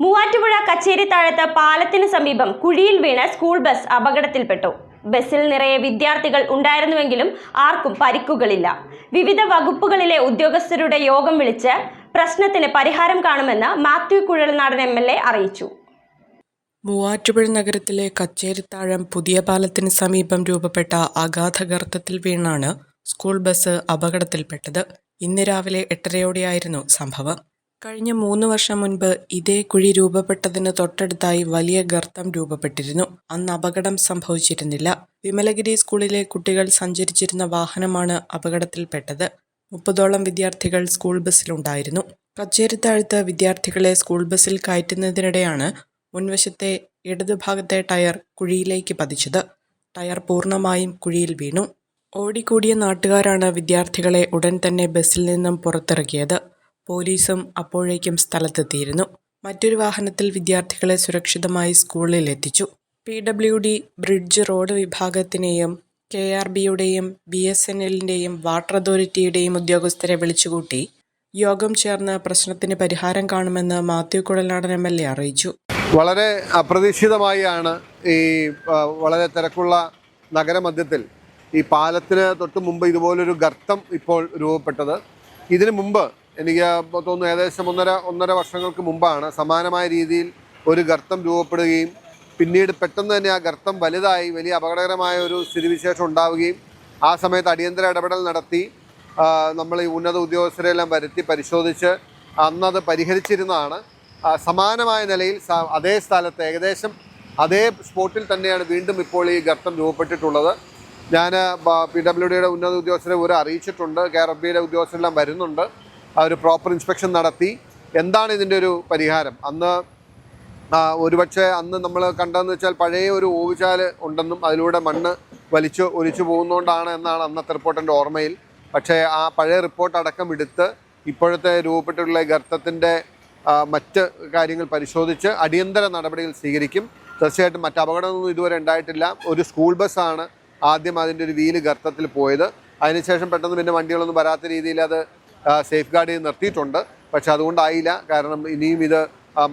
മൂവാറ്റുപുഴ കച്ചേരി താഴത്ത് പാലത്തിന് സമീപം കുഴിയിൽ വീണ് സ്കൂൾ ബസ് അപകടത്തിൽപ്പെട്ടു. ബസ്സിൽ നിറയെ വിദ്യാർത്ഥികൾ ഉണ്ടായിരുന്നുവെങ്കിലും ആർക്കും പരിക്കുകളില്ല. വിവിധ വകുപ്പുകളിലെ ഉദ്യോഗസ്ഥരുടെ യോഗം വിളിച്ച് പ്രശ്നത്തിന് പരിഹാരം കാണുമെന്ന് Mathew Kuzhalnadan M L A അറിയിച്ചു. മൂവാറ്റുപുഴ നഗരത്തിലെ കച്ചേരിത്താഴം പുതിയ പാലത്തിന് സമീപം രൂപപ്പെട്ട അഗാധഗർത്തത്തിൽ വീണാണ് സ്കൂൾ ബസ് അപകടത്തിൽപ്പെട്ടത്. ഇന്ന് രാവിലെ എട്ടരയോടെയായിരുന്നു സംഭവം. കഴിഞ്ഞ മൂന്ന് വർഷം മുൻപ് ഇതേ കുഴി രൂപപ്പെട്ടതിന് തൊട്ടടുത്തായി വലിയ ഗർത്തം രൂപപ്പെട്ടിരുന്നു. അന്ന് അപകടം സംഭവിച്ചിരുന്നില്ല. വിമലഗിരി സ്കൂളിലെ കുട്ടികൾ സഞ്ചരിച്ചിരുന്ന വാഹനമാണ് അപകടത്തിൽപ്പെട്ടത്. മുപ്പതോളം വിദ്യാർത്ഥികൾ സ്കൂൾ ബസ്സിലുണ്ടായിരുന്നു. കച്ചേരിത്താഴ്ത്ത് വിദ്യാർത്ഥികളെ സ്കൂൾ ബസ്സിൽ കയറ്റുന്നതിനിടെയാണ് മുൻവശത്തെ ഇടതുഭാഗത്തെ ടയർ കുഴിയിലേക്ക് പതിച്ചത്. ടയർ പൂർണമായും കുഴിയിൽ വീണു. ഓടിക്കൂടിയ നാട്ടുകാരാണ് വിദ്യാർത്ഥികളെ ഉടൻ തന്നെ ബസ്സിൽ നിന്നും പുറത്തിറക്കിയത്. പോലീസും അപ്പോഴേക്കും സ്ഥലത്തെത്തിയിരുന്നു. മറ്റൊരു വാഹനത്തിൽ വിദ്യാർത്ഥികളെ സുരക്ഷിതമായി സ്കൂളിൽ എത്തിച്ചു P W D bridge road വിഭാഗത്തിനെയും K R ബിയുടെയും ബി എസ് എൻ എല്ലിന്റെയും വാട്ടർ അതോറിറ്റിയുടെയും ഉദ്യോഗസ്ഥരെ വിളിച്ചുകൂട്ടി യോഗം ചേർന്ന് പ്രശ്നത്തിന് പരിഹാരം കാണുമെന്ന് Mathew Kuzhalnadan M L A അറിയിച്ചു. വളരെ അപ്രതീക്ഷിതമായാണ് ഈ വളരെ തിരക്കുള്ള നഗരമധ്യത്തിൽ ഈ പാലത്തിന് തൊട്ട് മുമ്പ് ഇതുപോലൊരു ഗർത്തം ഇപ്പോൾ രൂപപ്പെട്ടത്. ഇതിനു മുമ്പ് എനിക്ക് തോന്നുന്നു ഏകദേശം ഒന്നര ഒന്നര വർഷങ്ങൾക്ക് മുമ്പാണ് സമാനമായ രീതിയിൽ ഒരു ഗർത്തം രൂപപ്പെടുകയും പിന്നീട് പെട്ടെന്ന് തന്നെ ആ ഗർത്തം വലുതായി വലിയ അപകടകരമായ ഒരു സ്ഥിതിവിശേഷം ഉണ്ടാവുകയും ആ സമയത്ത് അടിയന്തര ഇടപെടൽ നടത്തി നമ്മൾ ഈ ഉന്നത ഉദ്യോഗസ്ഥരെല്ലാം വരുത്തി പരിശോധിച്ച് അന്നത് പരിഹരിച്ചിരുന്നതാണ്. സമാനമായ നിലയിൽ അതേ സ്ഥലത്ത് ഏകദേശം അതേ സ്പോട്ടിൽ തന്നെയാണ് വീണ്ടും ഇപ്പോൾ ഈ ഗർത്തം രൂപപ്പെട്ടിട്ടുള്ളത്. ഞാൻ പി ഡബ്ല്യു ഡിയുടെ ഉന്നത ഉദ്യോഗസ്ഥരെ ഒരു അറിയിച്ചിട്ടുണ്ട് കെ ആർ എഫ് ബിയുടെ ഉദ്യോഗസ്ഥരെല്ലാം വരുന്നുണ്ട്. അവർ പ്രോപ്പർ ഇൻസ്പെക്ഷൻ നടത്തി. എന്താണ് ഇതിന്റെ ഒരു പരിഹാരം? അന്ന് ആ, ഒരുപക്ഷെ അന്ന് നമ്മൾ കണ്ടതെന്ന് വെച്ചാൽ പഴയ ഒരു ഓവുചാൽ ഉണ്ടെന്നും അതിലൂടെ മണ്ണ് വലിച്ചു ഒലിച്ചു പോകുന്നതുകൊണ്ടാണ് എന്നാണ് അന്നത്തെ റിപ്പോർട്ടിന്റെ ഓർമ്മയിൽ. പക്ഷേ ആ പഴയ റിപ്പോർട്ട് അടക്കം എടുത്ത് ഇപ്പോഴത്തെ രൂപപ്പെട്ടിട്ടുള്ള ഗർത്തത്തിന്റെ മറ്റ് കാര്യങ്ങൾ പരിശോധിച്ച് അടിയന്തര നടപടികൾ സ്വീകരിക്കും. തീർച്ചയായിട്ടും മറ്റ് അപകടമൊന്നും ഇതുവരെ ഉണ്ടായിട്ടില്ല. ഒരു സ്കൂൾ ബസ്സാണ് ആദ്യം അതിന്റെ ഒരു വീൽ ഗർത്തത്തിൽ പോയത്. അതിനുശേഷം പെട്ടെന്ന് പിന്നെ വണ്ടികളൊന്നും വരാത്ത രീതിയിൽ അത് സേഫ് ഗാർഡ് ചെയ്ത് നിർത്തിയിട്ടുണ്ട്. പക്ഷേ അതുകൊണ്ടായില്ല. കാരണം ഇനിയും ഇത്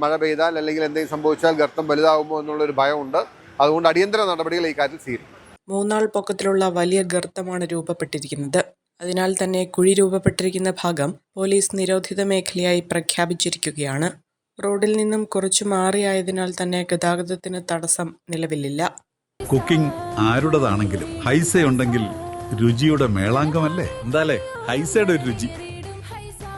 മഴ പെയ്താൽ അല്ലെങ്കിൽ എന്തെങ്കിലും സംഭവിച്ചാൽ ഗർത്തം വലുതാകുമോ എന്നുള്ളൊരു ഭയമുണ്ട്. അതുകൊണ്ട് അടിയന്തര നടപടികൾ ഈ കാര്യത്തിൽ സ്വീകരിക്കും. മൂന്നാൾ പൊക്കത്തിലുള്ള വലിയ ഗർത്തമാണ് രൂപപ്പെട്ടിരിക്കുന്നത്. അതിനാൽ തന്നെ കുഴി രൂപപ്പെട്ടിരിക്കുന്ന ഭാഗം പോലീസ് നിരോധിത മേഖലയായി പ്രഖ്യാപിച്ചിരിക്കുകയാണ്. റോഡിൽ നിന്നും കുറച്ചു മാറിയായതിനാൽ തന്നെ ഗതാഗതത്തിന് തടസ്സം നിലവിലില്ല. കുക്കിംഗ് ആരുടേതാണെങ്കിലും ഹൈസ ഉണ്ടെങ്കിൽ രുചിയുടെ മേളാങ്കമല്ലേ എന്താലേ? ഹൈസയുടെ ഒരു രുചി.